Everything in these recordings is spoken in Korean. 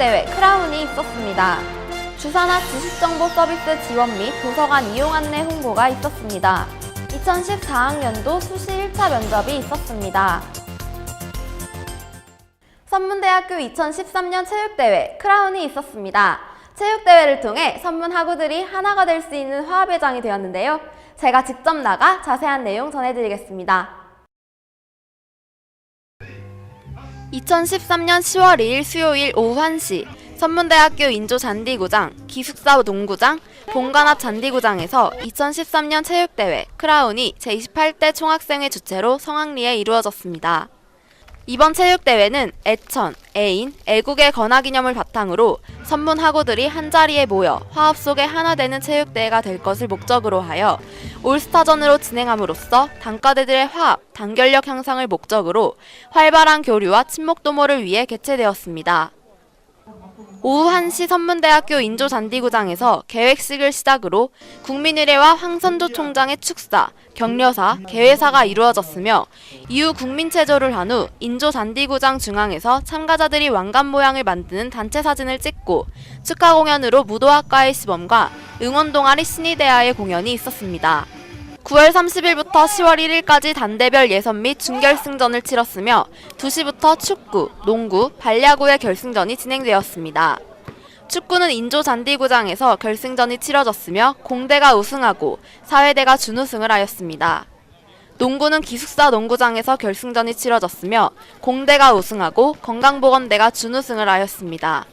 체육대회 크라운이 있었습니다. 주산학 지식정보 서비스 지원 및 도서관 이용 안내 홍보가 있었습니다. 2014학년도 수시 1차 면접이 있었습니다. 선문대학교 2013년 체육대회 크라운이 있었습니다. 체육대회를 통해 선문 학우들이 하나가 될 수 있는 화합회장이 되었는데요. 제가 직접 나가 자세한 내용 전해드리겠습니다. 2013년 10월 2일 수요일 오후 1시 선문대학교 인조 잔디구장, 기숙사 농구장, 본관앞 잔디구장에서 2013년 체육대회 크라운이 제28대 총학생회 주최로 성황리에 이루어졌습니다. 이번 체육대회는 애천, 애인, 애국의 건화기념을 바탕으로 선문학우들이 한자리에 모여 화합 속에 하나 되는 체육대회가 될 것을 목적으로 하여 올스타전으로 진행함으로써 단과대들의 화합, 단결력 향상을 목적으로 활발한 교류와 친목 도모를 위해 개최되었습니다. 오후 1시 선문대학교 인조잔디구장에서 계획식을 시작으로 국민의례와 황선조 총장의 축사, 격려사, 개회사가 이루어졌으며 이후 국민체조를 한 후 인조잔디구장 중앙에서 참가자들이 왕관 모양을 만드는 단체 사진을 찍고 축하 공연으로 무도학과의 시범과 응원 동아리 신이대하의 공연이 있었습니다. 9월 30일부터 10월 1일까지 단대별 예선 및 준결승전을 치렀으며 2시부터 축구, 농구, 발야구의 결승전이 진행되었습니다. 축구는 인조 잔디구장에서 결승전이 치러졌으며 공대가 우승하고 사회대가 준우승을 하였습니다. 농구는 기숙사 농구장에서 결승전이 치러졌으며 공대가 우승하고 건강보건대가 준우승을 하였습니다.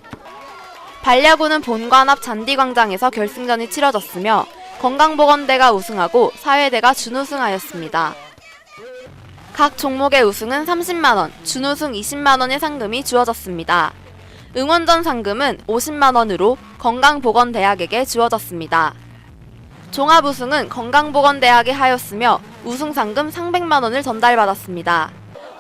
발야구는 본관 앞 잔디광장에서 결승전이 치러졌으며 건강보건대가 우승하고 사회대가 준우승하였습니다. 각 종목의 우승은 30만원, 준우승 20만원의 상금이 주어졌습니다. 응원전 상금은 50만원으로 건강보건대학에게 주어졌습니다. 종합 우승은 건강보건대학에 하였으며 우승 상금 300만원을 전달받았습니다.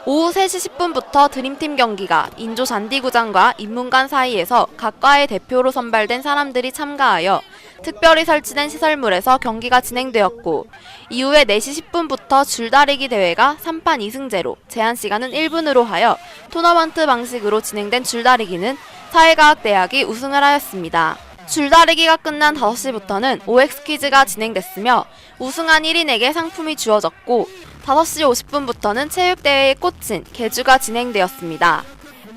오후 3시 10분부터 드림팀 경기가 인조 잔디구장과 인문관 사이에서 각 과의 대표로 선발된 사람들이 참가하여 특별히 설치된 시설물에서 경기가 진행되었고 이후에 4시 10분부터 줄다리기 대회가 3판 2승제로 제한 시간은 1분으로 하여 토너먼트 방식으로 진행된 줄다리기는 사회과학대학이 우승을 하였습니다. 줄다리기가 끝난 5시부터는 OX 퀴즈가 진행됐으며 우승한 1인에게 상품이 주어졌고 5시 50분부터는 체육대회의 꽃인 개주가 진행되었습니다.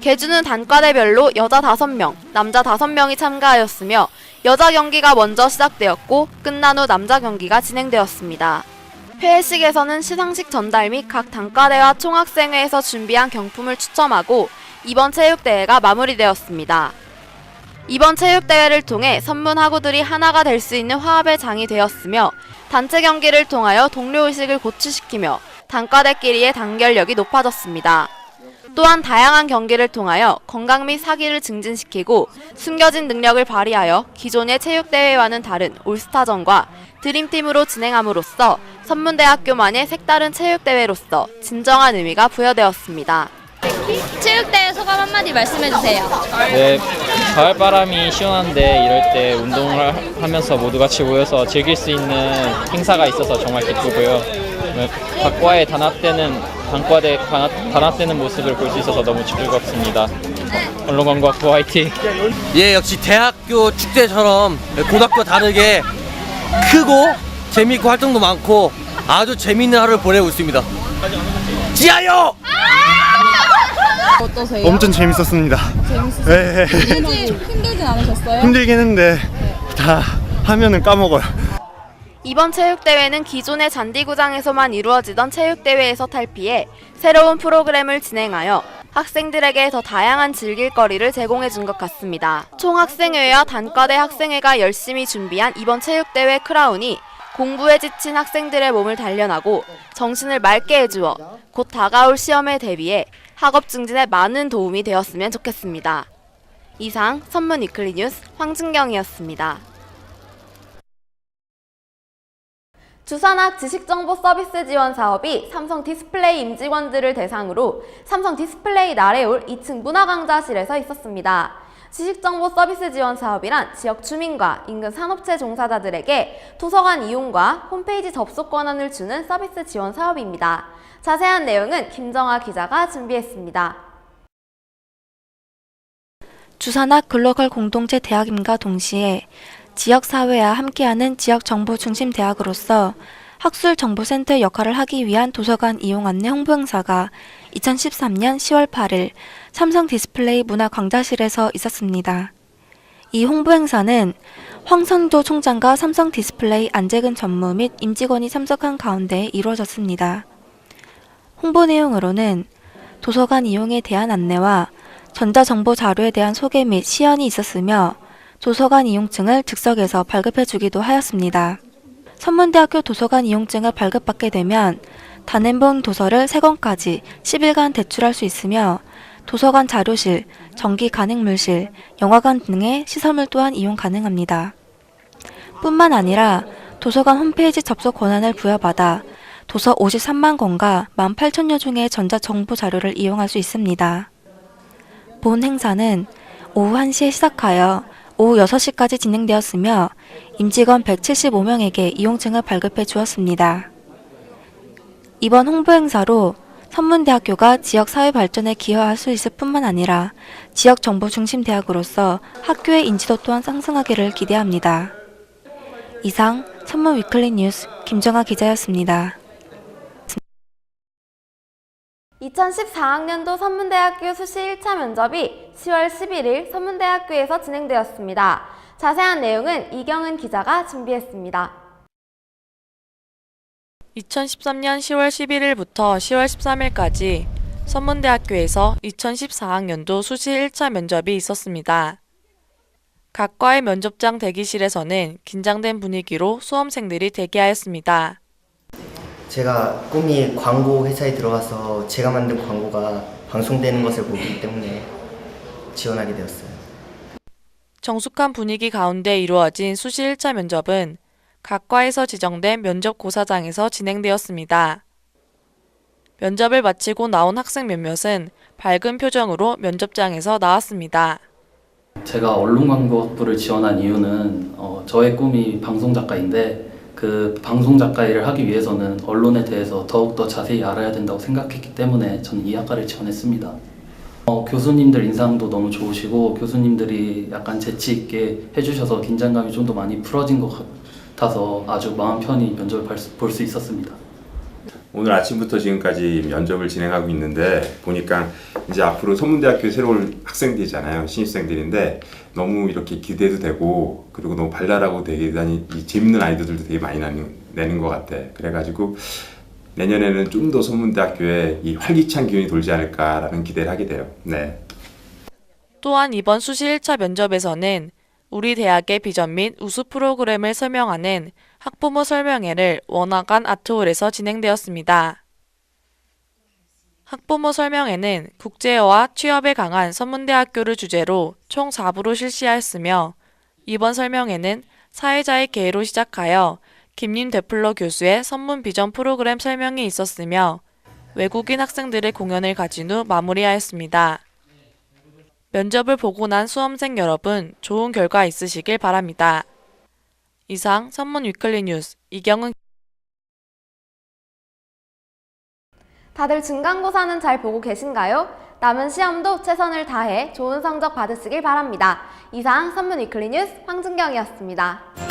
개주는 단과대별로 여자 5명, 남자 5명이 참가하였으며 여자 경기가 먼저 시작되었고 끝난 후 남자 경기가 진행되었습니다. 회식에서는 시상식 전달 및 각 단과대와 총학생회에서 준비한 경품을 추첨하고 이번 체육대회가 마무리되었습니다. 이번 체육대회를 통해 선문 학우들이 하나가 될 수 있는 화합의 장이 되었으며 단체 경기를 통하여 동료의식을 고취시키며 단과대끼리의 단결력이 높아졌습니다. 또한 다양한 경기를 통하여 건강 및 사기를 증진시키고 숨겨진 능력을 발휘하여 기존의 체육대회와는 다른 올스타전과 드림팀으로 진행함으로써 선문대학교만의 색다른 체육대회로서 진정한 의미가 부여되었습니다. 체육대회 소감 한마디 말씀해주세요. 네, 가을바람이 시원한데 이럴 때 운동을 하- 하면서 모두 같이 모여서 즐길 수 있는 행사가 있어서 정말 기쁘고요. 네, 각 과의 단합되는 단과대 단합, 단합 되는 모습을 볼 수 있어서 너무 즐겁습니다. 언론광고학부 화이팅! 예, 역시 대학교 축제처럼 고등학교 다르게 크고 재미있고 활동도 많고 아주 재미있는 하루를 보내고 있습니다. 지하요! 어떠세요? 엄청 재밌었습니다. 재밌으세요? 네, 힘들, 힘들진 않으셨어요? 힘들긴 했는데 다 하면은 까먹어요. 이번 체육대회는 기존의 잔디구장에서만 이루어지던 체육대회에서 탈피해 새로운 프로그램을 진행하여 학생들에게 더 다양한 즐길거리를 제공해 준 것 같습니다. 총학생회와 단과대 학생회가 열심히 준비한 이번 체육대회 크라운이 공부에 지친 학생들의 몸을 단련하고 정신을 맑게 해주어 곧 다가올 시험에 대비해 학업 증진에 많은 도움이 되었으면 좋겠습니다. 이상 선문 위클리 뉴스 황진경이었습니다. 주산학 지식정보 서비스 지원 사업이 삼성 디스플레이 임직원들을 대상으로 삼성 디스플레이 나래올 2층 문화강좌실에서 있었습니다. 지식정보 서비스 지원 사업이란 지역 주민과 인근 산업체 종사자들에게 도서관 이용과 홈페이지 접속 권한을 주는 서비스 지원 사업입니다. 자세한 내용은 김정아 기자가 준비했습니다. 주산학 글로벌 공동체 대학임과 동시에 지역 사회와 함께하는 지역 정보 중심 대학으로서 학술 정보센터 역할을 하기 위한 도서관 이용 안내 홍보 행사가 2013년 10월 8일 삼성 디스플레이 문화 광자실에서 있었습니다. 이 홍보 행사는 황선조 총장과 삼성 디스플레이 안재근 전무 및 임직원이 참석한 가운데 이루어졌습니다. 홍보 내용으로는 도서관 이용에 대한 안내와 전자정보 자료에 대한 소개 및 시연이 있었으며 도서관 이용증을 즉석에서 발급해 주기도 하였습니다. 선문대학교 도서관 이용증을 발급받게 되면 단행본 도서를 3권까지 10일간 대출할 수 있으며 도서관 자료실, 전기 간행물실, 영화관 등의 시설물 또한 이용 가능합니다. 뿐만 아니라 도서관 홈페이지 접속 권한을 부여받아 도서 53만 권과 18,000여 종의 전자정보 자료를 이용할 수 있습니다. 본 행사는 오후 1시에 시작하여 오후 6시까지 진행되었으며 임직원 175명에게 이용증을 발급해 주었습니다. 이번 홍보 행사로 선문대학교가 지역 사회 발전에 기여할 수 있을 뿐만 아니라 지역 정보 중심 대학으로서 학교의 인지도 또한 상승하기를 기대합니다. 이상 선문 위클리 뉴스 김정아 기자였습니다. 2014학년도 선문대학교 수시 1차 면접이 10월 11일 선문대학교에서 진행되었습니다. 자세한 내용은 이경은 기자가 준비했습니다. 2013년 10월 11일부터 10월 13일까지 선문대학교에서 2014학년도 수시 1차 면접이 있었습니다. 각 과의 면접장 대기실에서는 긴장된 분위기로 수험생들이 대기하였습니다. 제가 꿈이 광고 회사에 들어가서 제가 만든 광고가 방송되는 것을 보기 때문에 지원하게 되었어요. 정숙한 분위기 가운데 이루어진 수시 1차 면접은 각 과에서 지정된 면접 고사장에서 진행되었습니다. 면접을 마치고 나온 학생 몇몇은 밝은 표정으로 면접장에서 나왔습니다. 제가 언론광고학부를 지원한 이유는 어, 저의 꿈이 방송작가인데 그 방송 작가 일을 하기 위해서는 언론에 대해서 더욱더 자세히 알아야 된다고 생각했기 때문에 저는 이 학과를 지원했습니다. 어, 교수님들 인상도 너무 좋으시고 교수님들이 약간 재치 있게 해주셔서 긴장감이 좀 더 많이 풀어진 것 같아서 아주 마음 편히 면접을 볼 수 있었습니다. 오늘 아침부터 지금까지 면접을 진행하고 있는데 보니까 이제 앞으로 선문대학교 새로 운 학생들이잖아요 신입생들인데 너무 이렇게 기대도 되고 그리고 너무 발랄하고 되게 재밌는 아이디어들도 되게 많이 나는, 내는 것 같아 그래가지고 내년에는 좀더 선문대학교에 이 활기찬 기운이 돌지 않을까라는 기대를 하게 돼요 네. 또한 이번 수시 1차 면접에서는 우리 대학의 비전 및 우수 프로그램을 설명하는 학부모 설명회를 원화관 아트홀에서 진행되었습니다. 학부모 설명회는 국제어와 취업에 강한 선문대학교를 주제로 총 4부로 실시하였으며 이번 설명회는 사회자의 개회로 시작하여 김림 데플러 교수의 선문 비전 프로그램 설명이 있었으며 외국인 학생들의 공연을 가진 후 마무리하였습니다. 면접을 보고 난 수험생 여러분 좋은 결과 있으시길 바랍니다. 이상 선문 위클리 뉴스 이경은 다들 중간고사는 잘 보고 계신가요? 남은 시험도 최선을 다해 좋은 성적 받으시길 바랍니다. 이상 선문 위클리 뉴스 황준경이었습니다.